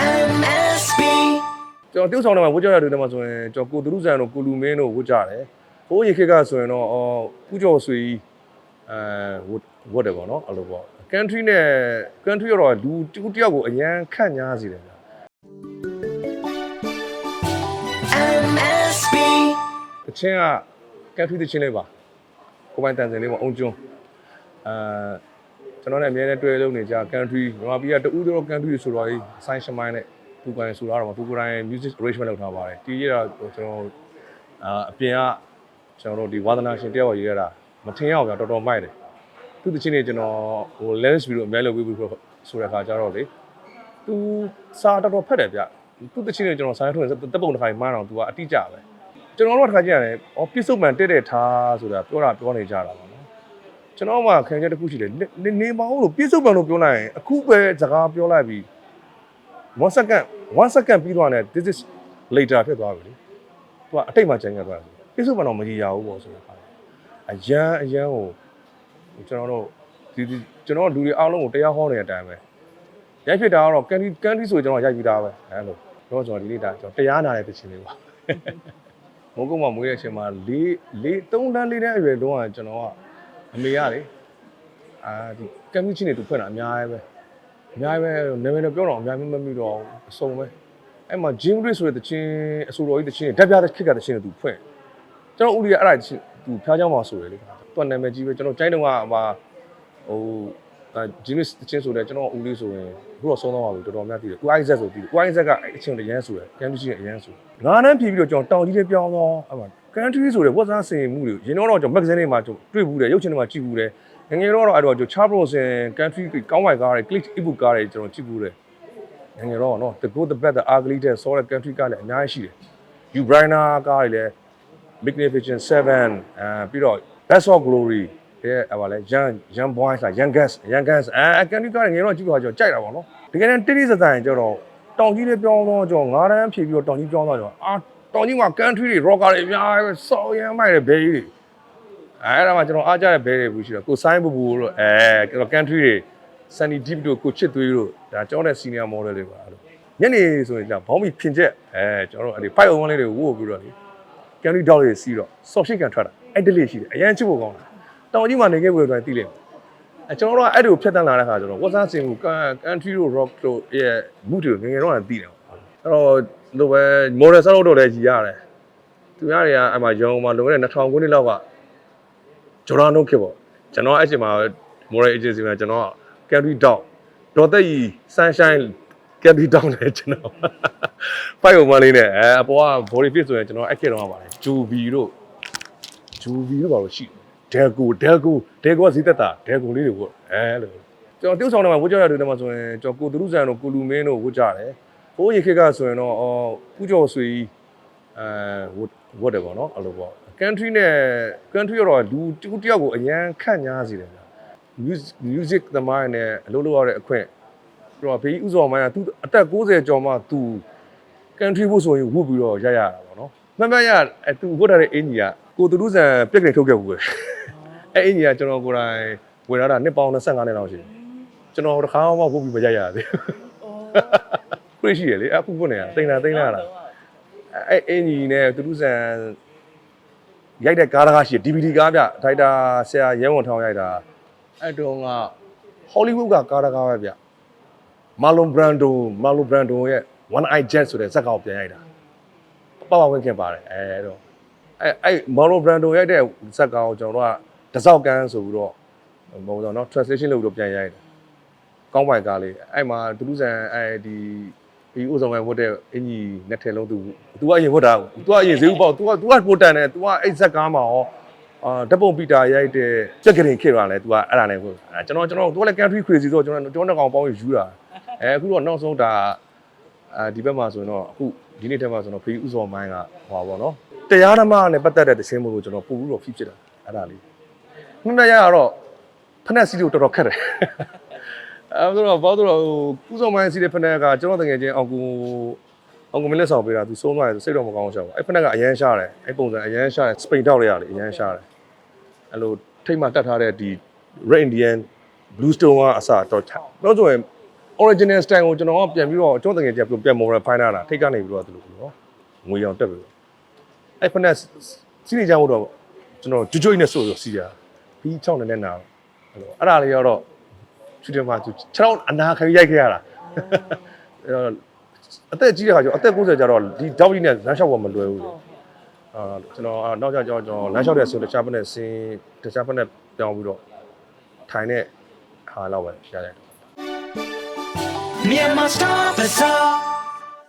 MSB ကျွန်တော်တိ ਉ ဆောင်တယ်မှာဝတ်ကြရတဲ့တဲမှာဆိုရင်ကျွန်တော်ကိုသူရုဇန်တို့ကိုလူမင်းတို့ဝတ်ကြတယ်ဟိုးရေခေတ်ကဆိုရင်တော့အော်ကုကျော်ဆွေကြီးအဲဝတ်ဝတ်တယ်ပေါ့နော်အဲ့လိုပေါ့ country နဲ့ country တော့လူတူတယောက်ကိုအရန်ခန့်ညားစီတယ်ဗျာ MSB တချင်းက country တချင်းလေးပါကိုပိုင်တန်စင်လေးပေါ့အုံကျွန်းအဲ ကျွန်တော်လည်းအများနဲ့တွေ့လို့နေကြ country မြန်မာပြည်ကတူးတော့ country ဆိုတော့ဆိုင်းရှမိုင်းနဲ့သူကိုင်ဆိုတော့တော့သူကိုယ်တိုင် music arrangement လုပ်ထားပါတယ်တီးရတော့ကျွန်တော်အာအပြင်ကကျွန်တော်တို့ဒီဝါသနာရှင်တယောက်ရေးရတာမထင်ရအောင်ဗျာတော်တော်မိုက်တယ်သူတချင်းနေကျွန်တော်ဟို lens ပြီးတော့အများလို့ပြီးပြီးဆိုတဲ့ခါကျတော့လေသူစာတော်တော်ဖက်တယ်ဗျသူတချင်းနေကျွန်တော်ဆိုင်ထုတ်ရင်တက်ပုံတစ်ခါမှန်းအောင်သူကအတိကျပဲကျွန်တော်တို့တစ်ခါကြရတယ်။အော်ပြစ်စုံမှန်တက်တဲ့ထားဆိုတာပြောတာပြောနေကြတာပါနော်။ ကျွန်တော်မှခံချက်တစ်ခုရှိတယ်နေနေမအောင်လို့ပြစ်စုံမှန်လို့ပြောလိုက်ရင်အခုပဲစကားပြောလိုက်ပြီး1 second 1 second ပြီးသွားတယ် this is later ဖြစ်သွားပြီလေ။ तू ကအတိတ်မှကျန်ခဲ့သွားတယ်။ပြစ်စုံမှန်တော့မကြီးရဘူးပေါ့ဆိုတဲ့ခါ။အရန်အရန်ကိုကျွန်တော်တို့ဒီဒီကျွန်တော်တို့လူတွေအားလုံးကိုတရားဟောနေတဲ့အတိုင်းပဲ။ရိုက်ဖြစ်တာကတော့ကန်ဒီကန်ဒီဆိုကျွန်တော်ရိုက်ပြီးသားပဲ။အဲ့လိုတော့ကျွန်တော်ဒီနေ့ဒါကျွန်တော်တရားနာတဲ့တခြင်းလေးပါ။မိုးကုတ်မှာမွေးတဲ့အချိန်မှာ၄၄၃တန်း၄တန်းအရွယ်လုံးကကျွန်တော်က အမေရလေအာဒီကမ်မီချင်းတွေသူဖွင့်တာအများကြီးပဲအများကြီးပဲနာမည်တော့ပြောတော့အများကြီးမမိတော့ဘူးအစုံပဲအဲ့မှာ Jim Reed ဆိုတဲ့တချင်းအဆိုတော်ကြီးတချင်းဓာတ်ပြတဲ့ခစ်ကတချင်းတွေသူဖွင့်ကျွန်တော်ဦးလေးကအဲ့ဒါတချင်းသူဖျားเจ้าမှာဆိုရလေသူကနာမည်ကြီးပဲကျွန်တော်ကျိုင်းတုန်းကဟိုဟို အာ Jim Reed တချင်းဆိုတဲ့ကျွန်တော်ဦးလေးဆိုရင်အခုတော့ဆုံးသွားပါပြီတော်တော်များတည်တယ်။ UIZ ဆိုတည်တယ်။ UIZ ကအဲ့အချင်းတွေရမ်းဆိုတယ်။ကမ်မီချင်းအရမ်းဆို။ငါးနန်းဖြည့်ပြီးတော့ကျွန်တော်တောင်ကြီးလေးပြောင်းသွားအဲ့မှာ country ဆိုတဲ့ဝတ်စားစင်မှုတွေရင်တော့တော့ကျွန်တော် magazine တွေမှာကျွန်တော်တွေ့ဘူးတယ်ရုပ်ရှင်တွေမှာကြည့်ဘူးတယ်ငယ်ငယ်တော့တော့အဲ့တော့ကျွန်တော် Charbro စင် country ကောင်းဝိုင်ကားတွေ click ebook ကားတွေကျွန်တော်ကြည့်ဘူးတယ်ငယ်ငယ်တော့နော် the good the bad the ugly တဲ့ so တဲ့ country ကားလည်းအများကြီးရှိတယ် you briner ကားတွေလည်း magnificent 7အဲပြီးတော့ best of glory တဲ့အဲ့ပါလဲ young young boys လား young guns young guns အဲ country ကားတွေငယ်တော့ကြည့်တော့ကျွန်တော်ကြိုက်တာပေါ့နော်တကယ်တမ်းတိတိစစရင်ကျတော့တောင်ကြီးလေးပြောင်းတော့ကျွန်တော်ငါးတန်းဖြည့်ပြီးတော့တောင်ကြီးပြောင်းတော့ကျွန်တော်အာတောင်ကြီးမှာ country တွေ rocker တွေအများကြီးပဲစော်ရမ်းမိုက်တဲ့ဘေးကြီးတွေအဲ့ဒါမှကျွန်တော်အားကြတဲ့ဘဲတွေဘူးရှိတော့ကိုဆိုင်းဘူဘူတို့အဲကျွန်တော် country တွေ sunny deep တို့ကိုချစ်သွေးတို့ဒါကျွန်တော်တဲ့ senior model တွေပါအဲ့လိုညနေဆိုရင်じゃဘောင်းမီဖြင်ချက်အဲကျွန်တော်တို့အဲ့ဒီ501လေးတွေဝို့ပြီးတော့လေ country dog တွေစီးတော့ soft shake ကန်ထွက်တာအဲ့တလေးရှိတယ်အရန်ချစ်ဖို့ကောင်းတာ တောင်ကြီးမှာနေခဲ့ဘူးတော့သိလိမ့်မယ်အဲကျွန်တော်တို့ကအဲ့ဒီကိုဖြတ်တန်းလာတဲ့ခါကျတော့ WhatsApp စင်ကို country တို့ rock တို့ရဲ့ mood တွေငယ်ငယ်တော့သိတယ်အဲ့တော့လိုပဲ model ဆောက်တော့လည်းကြီးရတယ်သူများတွေကအဲ့မှာရုံမှာလွန်ခဲ့တဲ့2000ခုနှစ်လောက်ကဂျော်ဒန်တို့ခေတ်ပေါ့ကျွန်တော်အဲ့ချိန်မှာ moral agency မှာကျွန်တော် country dog ဒေါ်သက်ကြီး sunshine country dog နဲ့ကျွန်တော်ဖိုက်အောင်မလေးနဲ့အဲအပေါ်က body fit ဆိုရင်ကျွန်တော်အဲ့ခေတ်တော့ပါတယ်ဂျူဘီတို့ဂျူဘီတို့ပါလို့ရှိတယ် ဒဲကိုဒဲကိုဒဲကိုကဈေးသက်တာဒဲကိုလေးတွေပေါ့အဲလိုကျွန်တော်တိ ਉ ဆောင်တယ်မှာဝတ်ကြရတဲ့တဲမှာဆိုရင်ကျွန်တော်ကိုသူရုဇန်တို့ကိုလူမင်းတို့ဝတ်ကြတယ်ဟိုးရေခေတ်ကဆိုရင်တော့အော်ကုကျော်ဆွေကြီးအဲဝတ်ဝတ်တယ်ပေါ့နော်အဲ့လိုပေါ့ country နဲ့ country တော့လူတူတယောက်ကိုအရန်ခန့်ညားစီတယ်ဗျာ music music သမိုင်းနဲ့အလုပ်လုပ်ရတဲ့အခွင့်ပြီးတော့ဘေးဥစော်မိုင်းကသူအသက်60ကျော်မှသူ country ဖို့ဆိုရင်ဝတ်ပြီးတော့ရိုက်ရတာပေါ့နော်မှန်မှန်ရအဲသူဝတ်ထားတဲ့အင်ကြီးကကိုသူလူဆန်ပြက်ကနေထုတ်ခဲ့ဘူးပဲ အဲအင်ကြီးကကျွန်တော်ကိုယ်တိုင်ဝယ်ထားတာနှစ်ပေါင်း25နှစ်လောက်ရှိတယ်ကျွန်တော်တစ်ခါမှဝတ်ပြီးမရိုက်ရသေးဘူးခရရှိရလေအခုဝတ်နေတာတိန်တာတိန်လာတာအဲအင်ကြီးနဲ့သူလူဆန်ရိုက်တဲ့ကားတကားရှိတယ် DVD ကားပြဒိုက်တာဆရာရဲဝန်ထောင်းရိုက်တာအဲ့တုန်းကဟောလိဝုဒ်ကကားတကားပဲဗျမာလွန်ဘရန်ဒိုမာလွန်ဘရန်ဒိုရဲ့ One Eye Jet ဆိုတဲ့ဇက်ကောင်ပြန်ရိုက်တာပပဝင်ခင်ပါတယ်အဲတော့အဲ့အဲ့မာလွန်ဘရန်ဒိုရိုက်တဲ့ဇက်ကောင်ကိုကျွန်တော်တို့က တစောက်ကန်းဆိုပြီးတော့မဟုတ်တော့เนาะ translation လုပ်ပြီးတော့ပြန်ရိုက်တယ်ကောင်းပိုင်ကားလေးအဲ့မှာဒလူးဆန်အဲ့ဒီဒီဥဆောင်ဝဲဝတ်တဲ့အင်ကြီးနဲ့ထဲလုံးသူ तू ကအရင်ဝတ်တာ။ तू ကအရင်ဈေးဥပေါ့။ तू က तू ကပိုတန်တယ်။ तू ကအဲ့ဇက်ကားမှာရောအာဓာတ်ပုံပီတာရိုက်တဲ့ကြက်ကရင်ခေတ်ကလည်း तू ကအဲ့ဒါနဲ့ဝတ်။အဲကျွန်တော်ကျွန်တော် तू ကလည်း country crazy ဆိုတော့ကျွန်တော်ကျွန်တော်ကောင်ပေါင်းယူတာ။အဲအခုတော့နောက်ဆုံးဒါအဲဒီဘက်မှာဆိုရင်တော့အခုဒီနေ့တည်းမှာဆိုတော့ဖေးဥစော်မိုင်းကဟောပါဘောနော်။တရားဓမ္မနဲ့ပတ်သက်တဲ့တခြင်းမို့လို့ကျွန်တော်ပို့ပြီးတော့ဖိဖြစ်တာ။အဲ့ဒါလေး။ နှစ်ရရတော့ဖက်နဲ့စီလို့တော်တော်ခက်တယ်။အဲဆိုတော့ဘာလို့တော့ကုစော်မိုင်းစီတဲ့ဖက်နဲ့ကကျွန်တော်တကယ်ချင်းအောင်ကူအောင်ကမင်းလက်ဆောင်ပေးတာသူဆုံးသွားတယ်ဆိုစိတ်တော့မကောင်းချောက်ဘူးအဲ့ဖက်နဲ့ကအရန်ရှားတယ်အဲ့ပုံစံအရန်ရှားတယ်စပိန်တောက်လိုက်ရတယ်အရန်ရှားတယ်အဲ့လိုထိတ်မှတက်ထားတဲ့ဒီ Red Indian Blue Stone ကအစတော့ချတော့ဆိုရင် original style ကိုကျွန်တော်ကပြန်ပြီးတော့ကျွန်တော်တကယ်ကြပြန် modify လာတာထိတ်ကနေပြီးတော့သူလို့နော်ငွေရောင်တက်ပြီးတော့အဲ့ဖက်နဲ့စီးနေကြဖို့တော့ကျွန်တော်ကြွကြွနဲ့ဆိုရစီးရ ပြီးချောင်းနဲ့နာအဲ့လိုအဲ့ဒါလေးကတော့ချူတယ်မှာခြေထောက်အနာခရီးရိုက်ခဲ့ရတာအဲ့တော့အသက်ကြီးတဲ့ခါကျတော့အသက်90ကျတော့ဒီတောက်ကြီးနဲ့လမ်းလျှောက်ဖို့မလွယ်ဘူးလေအာကျွန်တော်အာနောက်ကျကျွန်တော်လမ်းလျှောက်တဲ့ဆိုတခြားဘက်နဲ့ဆင်းတခြားဘက်နဲ့ပြောင်းပြီးတော့ထိုင်တဲ့ဟာတော့ပဲရတယ် Myanmar Star Bazaar